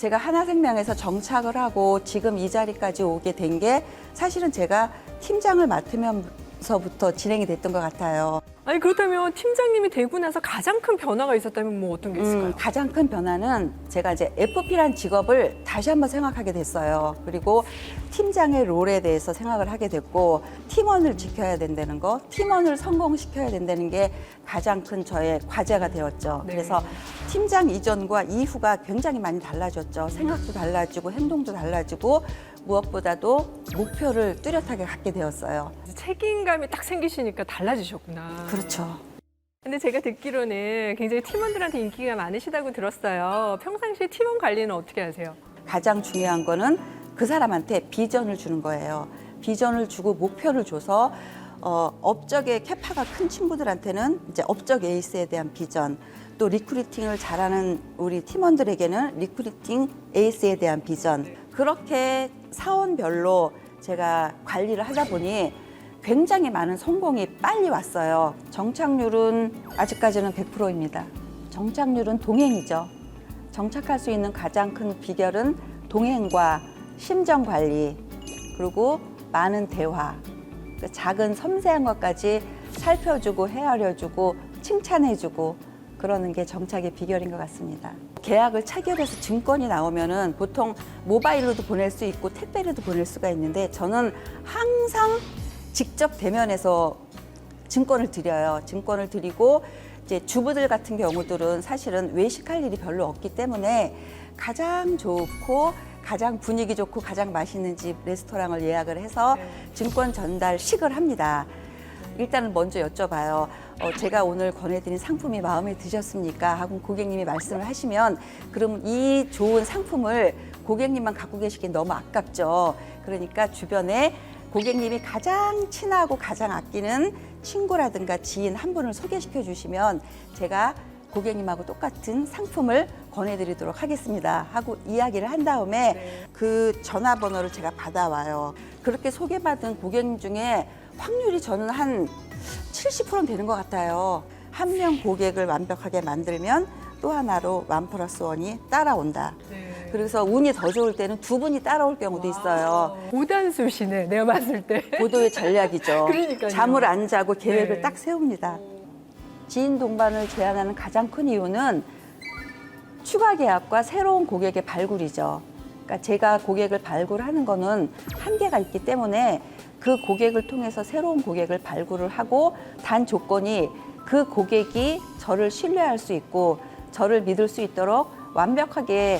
제가 하나생명에서 정착을 하고 지금 이 자리까지 오게 된 게 사실은 제가 팀장을 맡으면서부터 진행이 됐던 것 같아요. 아니 그렇다면 팀장님이 되고 나서 가장 큰 변화가 있었다면 뭐 어떤 게 있을까요? 음, 가장 큰 변화는 제가 이제 FP란 직업을 다시 한번 생각하게 됐어요. 그리고 팀장의 롤에 대해서 생각을 하게 됐고 팀원을 지켜야 된다는 거, 팀원을 성공시켜야 된다는 게 가장 큰 저의 과제가 되었죠. 네. 그래서 팀장 이전과 이후가 굉장히 많이 달라졌죠. 생각도 달라지고 행동도 달라지고 무엇보다도 목표를 뚜렷하게 갖게 되었어요. 책임감이 딱 생기시니까 달라지셨구나. 그렇죠. 근데 제가 듣기로는 굉장히 팀원들한테 인기가 많으시다고 들었어요. 평상시에 팀원 관리는 어떻게 하세요? 가장 중요한 거는 그 사람한테 비전을 주는 거예요. 비전을 주고 목표를 줘서 어, 업적의 캐파가 큰 친구들한테는 이제 업적 에이스에 대한 비전, 또 리크루팅을 잘하는 우리 팀원들에게는 리크루팅 에이스에 대한 비전. 그렇게 사원별로 제가 관리를 하다 보니 굉장히 많은 성공이 빨리 왔어요. 정착률은 아직까지는 100%입니다. 정착률은 동행이죠. 정착할 수 있는 가장 큰 비결은 동행과 심정 관리 그리고 많은 대화 그 작은 섬세한 것까지 살펴주고 헤아려주고 칭찬해주고 그러는 게 정착의 비결인 것 같습니다. 계약을 체결해서 증권이 나오면은 보통 모바일로도 보낼 수 있고 택배로도 보낼 수가 있는데 저는 항상 직접 대면해서 증권을 드려요. 증권을 드리고 이제 주부들 같은 경우들은 사실은 외식할 일이 별로 없기 때문에 가장 좋고 가장 분위기 좋고 가장 맛있는 집 레스토랑을 예약을 해서 네. 증권 전달식을 합니다. 일단은 먼저 여쭤봐요. 어, 제가 오늘 권해드린 상품이 마음에 드셨습니까? 하고 고객님이 말씀을 하시면 그럼 이 좋은 상품을 고객님만 갖고 계시기 너무 아깝죠. 그러니까 주변에 고객님이 가장 친하고 가장 아끼는 친구라든가 지인 한 분을 소개시켜 주시면 제가 고객님하고 똑같은 상품을 권해드리도록 하겠습니다. 하고 이야기를 한 다음에 네. 그 전화번호를 제가 받아와요. 그렇게 소개받은 고객님 중에 확률이 저는 한 70%는 되는 것 같아요. 한 명 고객을 완벽하게 만들면 또 하나로 원 플러스 원이 따라온다. 네. 그래서 운이 더 좋을 때는 두 분이 따라올 경우도 있어요. 고단수시네, 내가 봤을 때. 고도의 전략이죠. 그러니까요. 잠을 안 자고 계획을 네. 딱 세웁니다. 지인 동반을 제한하는 가장 큰 이유는 추가 계약과 새로운 고객의 발굴이죠. 그러니까 제가 고객을 발굴하는 거는 한계가 있기 때문에 그 고객을 통해서 새로운 고객을 발굴을 하고 단 조건이 그 고객이 저를 신뢰할 수 있고 저를 믿을 수 있도록 완벽하게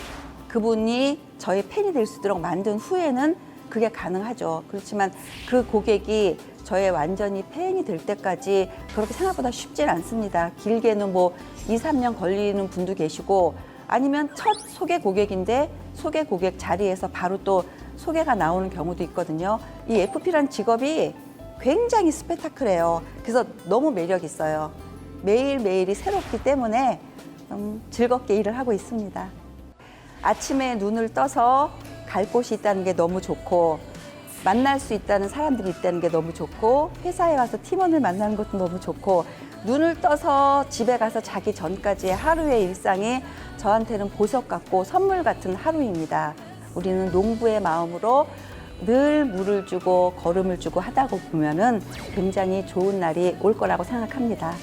그분이 저의 팬이 될 수 있도록 만든 후에는 그게 가능하죠. 그렇지만 그 고객이 저의 완전히 팬이 될 때까지 그렇게 생각보다 쉽진 않습니다. 길게는 뭐 2, 3년 걸리는 분도 계시고 아니면 첫 소개 고객인데 소개 고객 자리에서 바로 또 소개가 나오는 경우도 있거든요. 이 FP란 직업이 굉장히 스페타클해요. 그래서 너무 매력 있어요. 매일매일이 새롭기 때문에 음, 즐겁게 일을 하고 있습니다. 아침에 눈을 떠서 갈 곳이 있다는 게 너무 좋고 만날 수 있다는 사람들이 있다는 게 너무 좋고 회사에 와서 팀원을 만나는 것도 너무 좋고 눈을 떠서 집에 가서 자기 전까지의 하루의 일상이 저한테는 보석 같고 선물 같은 하루입니다. 우리는 농부의 마음으로 늘 물을 주고 걸음을 주고 하다 보면은 굉장히 좋은 날이 올 거라고 생각합니다.